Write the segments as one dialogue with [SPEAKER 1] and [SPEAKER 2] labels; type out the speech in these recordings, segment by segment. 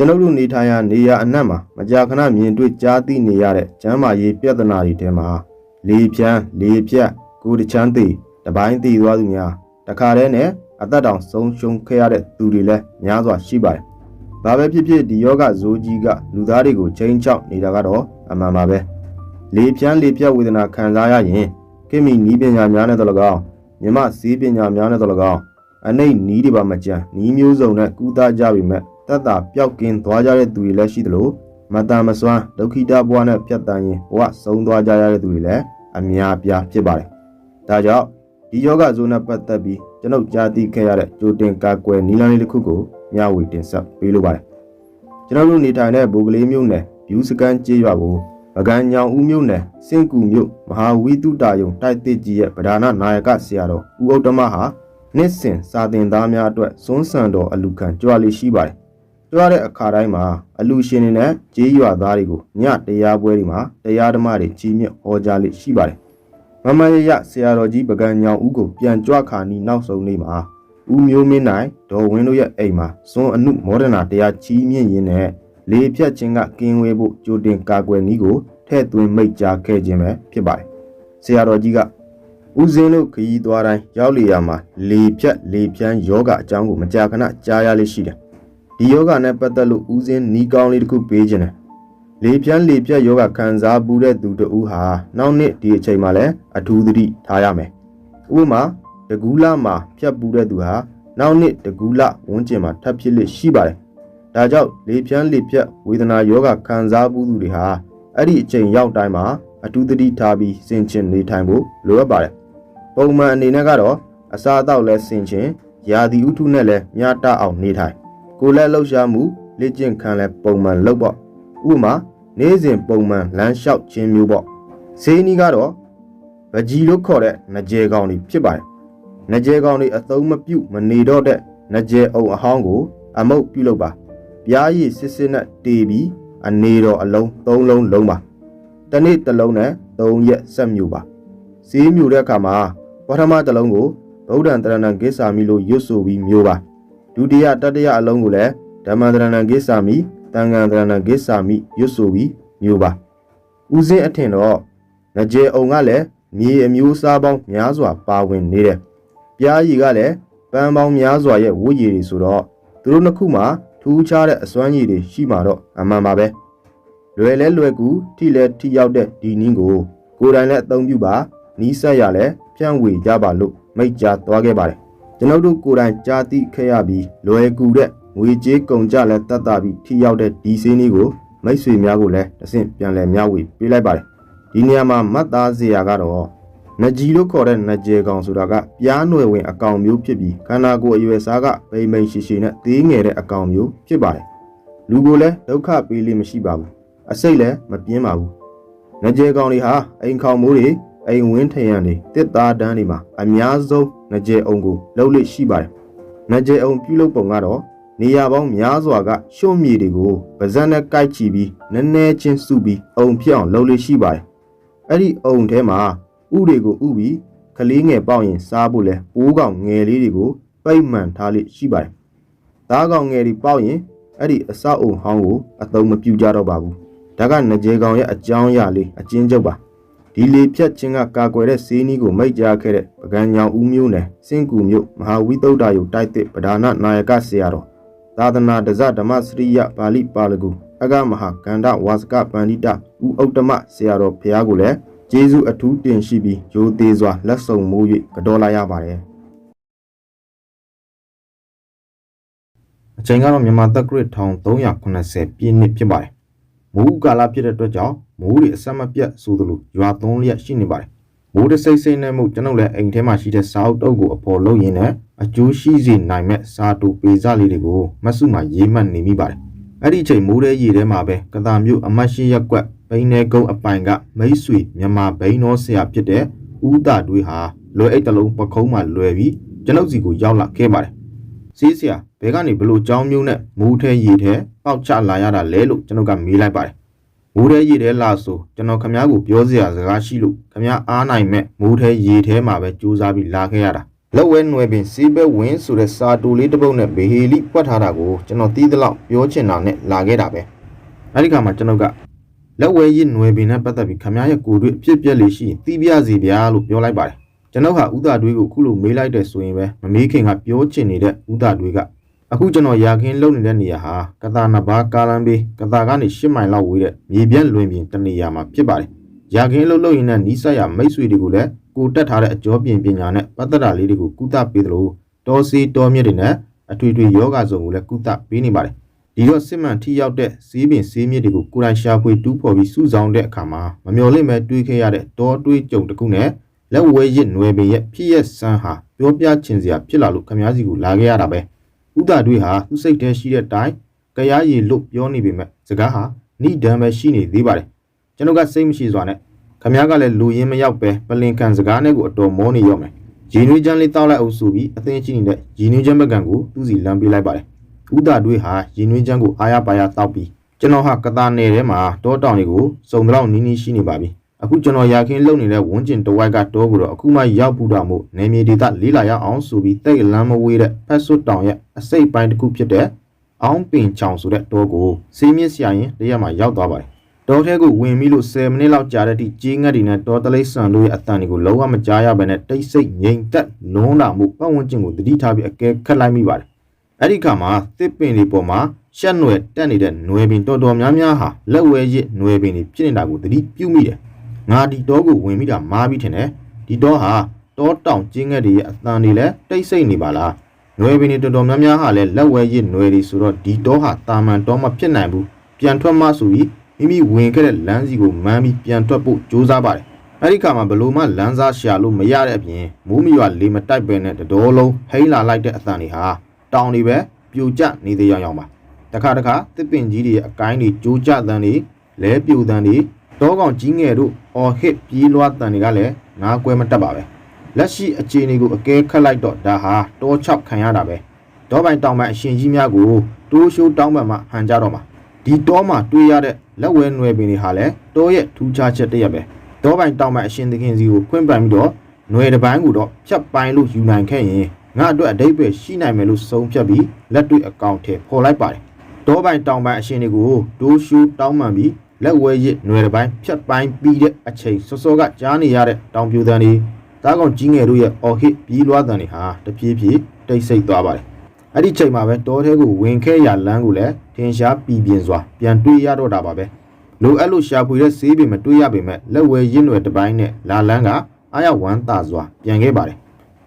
[SPEAKER 1] ကျွန်ုပ်တို့နေထိုင်ရာနေရာအနှံ့မှာမကြာခဏမြင်တွေ့ကြားသိနေရတဲ့ကျမ်းမာရေးပြဿနာတွေထဲမှာလေဖြန်းလေဖြတ်ကိုယ်တချမ်းသိတပိုင်းသိသွားသူများတခါတည်းနဲ့အသက်တောင်ဆုံးရှုံးခဲ့ရတဲ့သူတွေလည်းများစွာရှိပါတယ်။ဘာပဲဖြစ်ဖြစ်ဒီယောဂဇိုးကြီးကလူသားတွေကိုချိန်ချောက်နေတာကတော့အမှန်ပါပဲ။လေဖြန်းလေဖြတ်ဝေဒနာခံစားရရင်ကိမိနီးပညာများနဲ့တော့၎င်းမြမစည်းပညာများနဲ့တော့၎င်းအနိတ်နီးတွေပါမကြံနီးမျိုးစုံနဲ့ကူးသားကြပြီမဲ့ တက်တာပျောက်ကင်းသွားကြတဲ့သူတွေလည်းရှိသလိုမတန်မစွမ်းဒုက္ခိတဘဝနဲ့ဖြတ်တန်းရင်ဘဝဆုံးသွားကြရတဲ့သူတွေလည်းအများအပြားဖြစ်ပါတယ်။ဒါကြောင့်ဒီယောဂဇိုးနဲ့ပတ်သက်ပြီးကျွန်ုပ်ကြားသိခဲ့ရတဲ့ကြိုတင်ကာကွယ်နည်းလမ်းလေးတစ်ခုကိုမျှဝေတင်ဆက်ပေးလိုပါတယ်။ကျွန်တော်တို့နေထိုင်တဲ့ဘူကလေးမျိုးနယ်ဘျူးစကန်ကျေးရွာကိုပကံညောင်ဦးမျိုးနယ်စင့်ကူမျိုးမဟာဝိတုတာယုံတိုက်တစ်ကြီးရဲ့ဗဒါနနာယကဆရာတော်ဦးဥတ္တမဟာနှစ်စဉ်စာသင်သားများအတွက်စွန်းဆန်တော်အလူခံကြွားလေးရှိပါတယ်။ ကြွားတဲ့အခါတိုင်းမှာအလူရှင်တွေနဲ့ကျေးရွာသားတွေကိုညတရားပွဲတွေမှာတရားဓမ္မတွေကြီးမြတ်ဟောကြားလေးရှိပါတယ်။မမရရဆရာတော်ကြီးပကံညောင်ဦးကိုပြန်ကြွခါနီနောက်ဆုံးနေ့မှာဦးမျိုးမင်းနိုင်ဒေါ်ဝင်းတို့ရဲ့အိမ်မှာစွန်းအနုမောဒနာတရားကြီးမြင့်ရင်းနဲ့လေဖြတ်ခြင်းကကင်းဝေးဖို့ကြိုတင်ကာကွယ်နည်းကိုထဲ့သွင်းမိတ်ကြားခဲ့ခြင်းပဲဖြစ်ပါတယ်။ဆရာတော်ကြီးကဦးစင်းတို့ခရီးသွားတိုင်းရောက်လျာမှာလေဖြတ်လေဖြန်းယောဂအကြောင်းကိုမကြာခဏကြားရလေးရှိတယ်။ ဒီယောဂနဲ့ပတ်သက်လို့ဦးစင်းနီးကောင်းလေးတစ်ခုပေးခြင်းတယ်။လေဖြန်းလေဖြတ်ယောဂခံစားပူတဲ့သူတဦးဟာနောက်နှစ်ဒီအချိန်မှာလည်းအထူးသတိထားရမယ်။ဥပမာတကူးလမှာဖြတ်ပူတဲ့သူဟာနောက်နှစ်တကူးလဝန်းကျင်မှာထပ်ဖြစ်လိရှိပါတယ်။ဒါကြောင့်လေဖြန်းလေဖြတ်ဝေဒနာယောဂခံစားပူသူတွေဟာအဲ့ဒီအချိန်ရောက်တိုင်းမှာအထူးသတိထားပြီးစင်ချင်နေထိုင်ဖို့လိုအပ်ပါတယ်။ပုံမှန်အနေနဲ့ကတော့အစာအသောက်လဲစင်ချင်ရာသီဥတုနဲ့လည်းမျှတအောင်နေထိုင် ကိုယ်လည်းလှုပ်ရှားမှုလေ့ကျင့်ခံလဲပုံမှန်လုပ်ပေါ့ဥပမာနေ့စဉ်ပုံမှန်လမ်းလျှောက်ခြင်းမျိုးပေါ့ဈေးနီးကတော့ဗကြီးလို့ခေါ်တဲ့ငကြဲကောင်တွေဖြစ်ပါတယ်ငကြဲကောင်တွေအသုံးမပြုတ်မနေတော့တဲ့ငကြဲအုံအဟောင်းကို အမုတ်ပြုတ်လုပ်ပါပြားရည်စစ်စစ်နဲ့တေးပြီးအနေတော်အလုံး၃လုံးလုံးပါတနေ့တစ်လုံးနဲ့၃ရက်ဆက်မြူပါဈေးမြူတဲ့အခါမှာပထမတစ်လုံးကိုဗုဒ္ဓံတရဏံကိစ္ဆာမိလို့ရွတ်ဆိုပြီးမျိုးပါ ဒုတိယတတိယအလုံးကိုလည်းဓမ္မတရဏံကိစ္ဆာမိတန်ခံတရဏံကိစ္ဆာမိရွတ်ဆိုပြီးမျိုးပါဦးစင်းအထင်တော့ငကြဲအောင်ကလည်းမြေအမျိုးအစားပေါင်းများစွာပါဝင်နေတယ်ပြားရည်ကလည်းပန်းပေါင်းများစွာရဲ့ဝတ်ရည်တွေဆိုတော့သူတို့နှစ်ခုမှာထူးခြားတဲ့အစွမ်းရည်တွေရှိမှာတော့အမှန်ပါပဲလွယ်လဲလွယ်ကူထိလဲထိရောက်တဲ့ဒီနည်းကိုကိုယ်တိုင်လည်းအသုံးပြုပါနီးစပ်ရလဲဖြန့်ဝေကြပါလို့မိတ်ကြားသွားခဲ့ပါတယ် ကျွန်ုပ်တို့ကိုယ်တိုင်ကြားသိခဲ့ရပြီးလွယ်ကူတဲ့ငွေကြေးကုန်ကြလဲတတ်တာပြီးထိရောက်တဲ့ဒီစင်းလေးကိုမိတ်ဆွေများကိုလည်းတဆင့်ပြန်လည်မျှဝေပေးလိုက်ပါတယ်ဒီနေရာမှာမှတ်သားစရာကတော့နကြီးလို့ခေါ်တဲ့နကြေကောင်ဆိုတာကပြားနွယ်ဝင်အကောင်မျိုးဖြစ်ပြီးခန္ဓာကိုယ်အရွယ်စားကဗိမ့်မိန်ရှိရှိနဲ့သေးငယ်တဲ့အကောင်မျိုးဖြစ်ပါတယ်လူကိုလည်းဒုက္ခပေးလိမရှိပါဘူးအစိတ်လည်းမပြင်းပါဘူးနကြေကောင်တွေဟာအိမ်ခေါင်မိုးတွေအိမ်ဝင်းထရံတွေတစ်သားတန်းတွေမှာအများဆုံး နကြေအောင်ကိုလှုပ်လိရှိပါတယ်နကြေအောင်ပြုလုပ်ပုံကတော့နေရာပေါင်းများစွာကရှုံ့မြေတွေကိုပါဇက်နဲ့ကိုက်ချီပြီးနည်းနည်းချင်းစုပြီးအုံဖြစ်အောင်လှုပ်လိရှိပါတယ်အဲ့ဒီအုံထဲမှာဥတွေကိုဥပြီးကလေးငယ်ပေါက်ရင်စားဖို့လဲပိုးကောင်ငယ်လေးတွေကိုပိတ်မှန်ထားလိရှိပါတယ်။သားကောင်ငယ်တွေပေါက်ရင်အဲ့ဒီအဆောက်အုံဟောင်းကိုအသုံးမပြုကြတော့ပါဘူး။ဒါကငကြဲကောင်ရဲ့အကြောင်းအရာလေးအချင်းချုပ်ပါ။ ဒီလေဖြတ်ခြင်းကကာကွယ်တဲ့စေးနီးကိုမိတ်ကြားခဲ့တဲ့ပကံညောင်ဦးမျိုးနယ်စင်ကူမျိုးမဟာဝိသုဒ္ဓယုတိုက်တဲ့ပဒါနနာယကဆရာတော်သာသနာတဇဓမ္မစရိယပါဠိပါဠကူအဂမဟာကန္ဓဝါစကပန္တိတဥဥတ္တမဆရာတော်ဘုရားကိုလည်းကျေးဇူးအထူးတင်ရှိပြီးရိုသေးစွာလက်ဆောင်မိုး၍ကြော်လာရပါတယ်အချိန်ကတော့မြန်မာတက်ဂရစ်1380ပြည့်နှစ်ဖြစ်ပါတယ်မိုးကာလဖြစ်တဲ့အတွက်ကြောင့် မိုးတွေအဆက်မပြတ်ဆိုသလိုရွာသွန်းလျက်ရှိနေပါတယ်မိုးတစိမ့်စိမ့်နဲ့မှုကျွန်ုပ်လည်းအိမ်ထဲမှာရှိတဲ့စာအုပ်တုပ်ကိုအပေါ်လုပ်ရင်းနဲ့အကျိုးရှိစေနိုင်မဲ့စာတူပေစလေးတွေကိုမဆုမှရေးမှတ်နေမိပါတယ်အဲ့ဒီအချိန်မိုးတဲ့ရေထဲမှာပဲကတာမျိုးအမတ်ရှိရက်ကွက်ဘိန်းနေကုန်းအပိုင်ကမိတ်ဆွေမြန်မာဘိန်းတော်ဆရာဖြစ်တဲ့ဦးတာတွေးဟာလွယ်အိတ်တလုံးပခုံးမှလွယ်ပြီးကျွန်ုပ်စီကိုရောက်လာခဲ့ပါတယ်။စီးဆရာဘဲကနေဘလို့ကြောင်းမျိုးနဲ့မူးထဲရေထဲပေါက်ချလာရတာလဲလို့ကျွန်ုပ်ကမေးလိုက်ပါတယ်။ မူးထဲရေထဲလာဆိုကျွန်တော်ခမားကိုပြောစရာစကားရှိလို့ခမားအားနိုင်မဲ့မူးထဲရေထဲမှာပဲကြိုးစားပြီးလာခဲ့ရတာလက်ဝဲနွယ်ပင်စီးဘဲဝင်းဆိုတဲ့စာတူလေးတစ်ပုဒ်နဲ့ဘေဟီလီဖွက်ထားတာကိုကျွန်တော်တီးသလောက်ပြောချင်တာနဲ့လာခဲ့တာပဲအဲ့ဒီခါမှာကျွန်တော်ကလက်ဝဲရစ်နွယ်ပင်နဲ့ပတ်သက်ပြီးခမားရဲ့ကိုယ်တွေ့အဖြစ်ပြက်လေးရှိရင်တီးပြစီဗျာလို့ပြောလိုက်ပါတယ်ကျွန်တော်ဟာဥဒတွေးကိုခုလိုမေးလိုက်တဲ့ဆိုရင်ပဲမမေးခင်ကပြောချင်နေတဲ့ဥဒတွေက အခုကျွန်တော်ရာခင်းလုံနေတဲ့နေရာဟာကတာနဘာကာလန်ဘေးကတာကနေ10မိုင်လောက်ဝေးတဲ့မြေပြန့်လွင်ပြင်တနေရာမှာဖြစ်ပါတယ်ရာခင်းလုံလုံရင်းနဲ့နီးစပ်ရမိတ်ဆွေတွေကိုလည်းကိုတက်ထားတဲ့အကျော်ပြင်ပညာနဲ့ပတ်သက်တာလေးတွေကိုကုသပေးသလိုတောစီတောမြစ်တွေနဲ့အထွေထွေယောဂစုံကိုလည်းကုသပေးနေပါတယ်ဒီတော့စစ်မှန်ထိရောက်တဲ့စီးပင်စီးမြစ်တွေကိုကိုယ်တိုင်ရှာဖွေတူးဖော်ပြီးစုဆောင်တဲ့အခါမှာမမျော်လင့်ပဲတွေးခဲ့ရတဲ့တောတွေးကြုံတစ်ခုနဲ့လက်ဝဲရစ်နွယ်ပင်ရဲ့ဖြစ်ရက်ဆန်းဟာပြောပြချင်စရာဖြစ်လာလို့ခမားစီကိုလာခဲ့ရတာပဲ ဥဒတွေးဟာသူ့စိတ်ထဲရှိတဲ့အတိုင်းကြားရည်လို့ပြောနေပေမဲ့စကားဟာဏိဒံပဲရှိနေသေးပါတယ်ကျွန်တော်ကစိတ်မရှိစွာနဲ့ခမ ्या ကလည်းလူရင်းမရောက်ပဲပလင်ကန်စကားနဲ့ကိုအတော်မောနေရောမယ်ရင်းနှွေးချမ်းလေးတောက်လိုက်အောင်ဆိုပြီးအသင်းချင်းနေတဲ့ရင်းနှွေးချမ်းဘက်ကန်ကိုသူ့စီလမ်းပေးလိုက်ပါတယ်ဥဒတွေးဟာရင်းနှွေးချမ်းကိုအားရပါရတောက်ပြီးကျွန်တော်ဟာကတာနယ်ထဲမှာတောတောင်တွေကိုစုံတော့နီးနီးရှိနေပါပြီ အခုကျွန်တော်ရာခင်းလုံနေတဲ့ဝန်းကျင်တဝိုက်ကတောကိုတော့အခုမှရောက်ပူတာမို့နေမြေဒေသလေးလာရအောင်ဆိုပြီးတိတ်လမ်းမဝေးတဲ့ဖက်ဆွတ်တောင်ရဲ့အစိတ်ပိုင်းတစ်ခုဖြစ်တဲ့အောင်ပင်ချောင်ဆိုတဲ့တောကိုစီးမြင့်ဆရာရင်တရက်မှာရောက်သွားပါတယ်တောထဲကိုဝင်ပြီးလို့10မိနစ်လောက်ကြာတဲ့အထိကြီးငတ်တွေနဲ့တောတလိษံတို့ရဲ့အတန်တွေကိုလုံးဝမကြားရဘဲနဲ့တိတ်ဆိတ်ငြိမ်သက်လွန်းတာမှုပတ်ဝန်းကျင်ကိုတတိထားပြီးအကဲခတ်လိုက်မိပါတယ်အဲ့ဒီခါမှာသစ်ပင်တွေပေါ်မှာရှက်နွယ်တက်နေတဲ့နွယ်ပင်တော်တော်များများဟာလက်ဝဲရစ်နွယ်ပင်တွေဖြစ်နေတာကိုတတိပြုမိတယ် ငါဒီတောကိုဝင်ပြီးတာမားပြီးထင်တယ်ဒီတောဟာတောတောင်ကျင်းငက်တွေရဲ့အတန်တွေလည်းတိတ်ဆိတ်နေပါလားနွယ်ပင်တွေတော်တော်များများဟာလည်းလက်ဝဲရစ်နွယ်တွေဆိုတော့ဒီတောဟာတာမန်တောမဖြစ်နိုင်ဘူးပြန်ထွက်မှဆိုပြီးမိမိဝင်ခဲ့တဲ့လမ်းစီကိုမမ်းပြီးပြန်ထွက်ဖို့ကြိုးစားပါတယ်အဲ့ဒီခါမှာဘလို့မှလမ်းစားရှာလို့မရတဲ့အပြင်မိုးမရွာလေမတိုက်ပဲနဲ့တတော်လုံးဟိန်းလာလိုက်တဲ့အတန်တွေဟာတောင်တွေပဲပြိုကျနေသေးရောင်ပါတခါတခါတစ်ပင်ကြီးတွေရဲ့အကိုင်းတွေကြိုးကျတန်တွေလဲပြိုတန်တွေ တောကောင်ကြီးငယ်တို့အော်ဟစ်ပြေးလွှားတန်တွေကလည်းငါးကွဲမတက်ပါပဲလက်ရှိအခြေအနေကိုအကဲခတ်လိုက်တော့ဒါဟာတောချောက်ခံရတာပဲတောပိုင်တောင်ပိုင်အရှင်ကြီးများကိုတိုးရှိုးတောင်းပန်မှဟန်ကြတော့မှာဒီတောမှာတွေ့ရတဲ့လက်ဝဲနွယ်ပင်တွေဟာလည်းတောရဲ့ထူးခြားချက်တစ်ရက်ပဲတောပိုင်တောင်ပိုင်အရှင်သခင်စီကိုခွင့်ပန်ပြီးတော့နွယ်တစ်ပိုင်းကိုတော့ဖြတ်ပိုင်းလို့ယူနိုင်ခဲ့ရင်ငါအတွက်အတိတ်ပဲရှိနိုင်မယ်လို့ဆုံးဖြတ်ပြီးလက်တွေ့အကောင့်ထဲပေါ်လိုက်ပါတယ်တောပိုင်တောင်ပိုင်အရှင်တွေကိုဒိုးရှူတောင်းပန်ပြီး လက်ဝဲရစ်နွယ်တစ်ပိုင်းဖြတ်ပိုင်းပြီးတဲ့အချိန်စောစောကကြားနေရတဲ့တောင်ပြိုတန်တွေတားကောင်ကြီးငယ်တို့ရဲ့အော်ဟစ်ပြီးလွှားတန်တွေဟာတပြေးပြေးတိတ်ဆိတ်သွားပါတယ်အဲ့ဒီချိန်မှာပဲတောထဲကိုဝင်ခဲ့ရလမ်းကိုလည်းထင်ရှားပြည်ပြင်းစွာပြန်တွေ့ရတော့တာပါပဲလိုအပ်လို့ရှာဖွေတဲ့ဆေးပင်မတွေ့ရပေမဲ့လက်ဝဲရင်းွယ်တစ်ပိုင်းနဲ့လာလန်းကအားရဝမ်းသာစွာပြန်ခဲ့ပါတယ်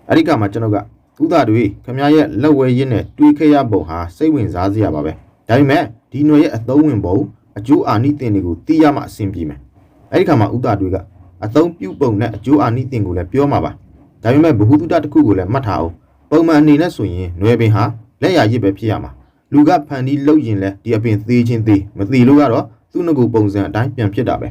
[SPEAKER 1] အဲ့ဒီကမှကျွန်တော်ကဥဒတွေခမရဲ့လက်ဝဲရင်းနဲ့တွေးခဲ့ရပုံဟာစိတ်ဝင်စားစရာပါပဲဒါပေမဲ့ဒီຫນွယ်ရဲ့အသုံးဝင်ပုံ အကျိုးအာနိသင်တွေကိုသိရမှအဆင်ပြေမယ်အဲ့ဒီခါမှာဥဒတွေကအသုံးပြုပုံနဲ့အကျိုးအာနိသင်ကိုလည်းပြောမှာပါဒါပေမဲ့ဘ ഹു တုတတစ်ခုကိုလည်းမှတ်ထားအောင်ပုံမှန်အနေနဲ့ဆိုရင်ຫນွယ်ပင်ဟာလက်ရရစ်ပဲဖြစ်ရမှာလူကဖန်တီးလှုပ်ရင်လဲဒီအပင်သေးချင်းသေးမသေးလို့ကတော့သူ့ငကူပုံစံအတိုင်းပြန်ဖြစ်တာပဲ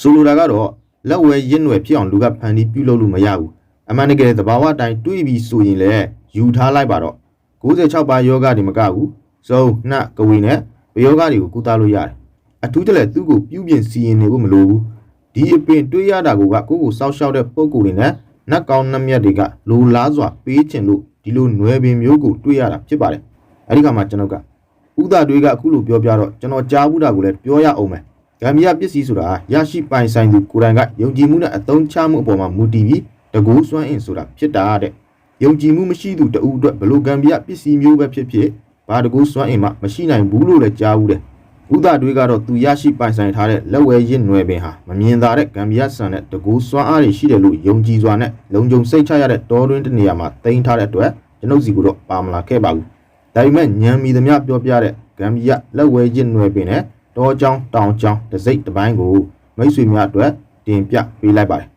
[SPEAKER 1] ဆိုလိုတာကတော့လက်ဝဲရစ်နွယ်ဖြစ်အောင်လူကဖန်တီးပြုလုပ်လို့မရဘူးအမှန်တကယ်သဘာဝအတိုင်းတွေးပြီးဆိုရင်လည်းယူထားလိုက်ပါတော့96ပါယောဂတွေမကဘူးဇုံနှကဝီနဲ့ဘယောဂတွေကိုကုသလို့ရတယ် အထူးတလဲသူ့ကိုပြုပြင်စီရင်နေဖို့မလိုဘူးဒီအပင်တွေးရတာကကိုကိုကိုစောက်ရှောက်တဲ့ပုံကိုယ်တွေနဲ့နတ်ကောင်းနှမျက်တွေကလိုလားစွာပေးချင်လို့ဒီလိုနွယ်ပင်မျိုးကိုတွေးရတာဖြစ်ပါတယ်အဲ့ဒီခါမှာကျွန်တော်ကဥဒတွေးကအခုလိုပြောပြတော့ကျွန်တော်ကြားဘူးတာကိုလည်းပြောရအောင်မယ်ဂမ်ဘီယာပစ္စည်းဆိုတာရရှိပိုင်ဆိုင်သူကိုယ်တိုင်ကယုံကြည်မှုနဲ့အသုံးချမှုအပေါ်မှာမူတည်ပြီးတကူစွမ်းအင်ဆိုတာဖြစ်တာတဲ့ယုံကြည်မှုမရှိသူတဦးအတွက်ဘလို့ဂမ်ဘီယာပစ္စည်းမျိုးပဲဖြစ်ဖြစ်ဘာတကူစွမ်းအင်မှမရှိနိုင်ဘူးလို့လည်းကြားဘူးတဲ့ ဥဒတွေးကတော့သူရရှိပိုင်ဆိုင်ထားတဲ့လက်ဝဲရစ်နွယ်ပင်ဟာမမြင်သာတဲ့ဂမ်ဘီယာဆန်နဲ့တကူစွမ်းအားတွေရှိတယ်လို့ယုံကြည်စွာနဲ့လုံခြုံစိတ်ချရတဲ့တောတွင်းတနေရာမှာတင်ထားတဲ့အတွက်ကျွန်ုပ်စီကတော့ပါမလာခဲ့ပါဘူးဒါပေမဲ့ညံမီသမျှပြောပြတဲ့ဂမ်ဘီယာလက်ဝဲရစ်နွယ်ပင်နဲ့တောချောင်းတောင်ချောင်းတစိမ့်တစ်ပိုင်းကိုမိတ်ဆွေများအတွက်တင်ပြပေးလိုက်ပါတယ်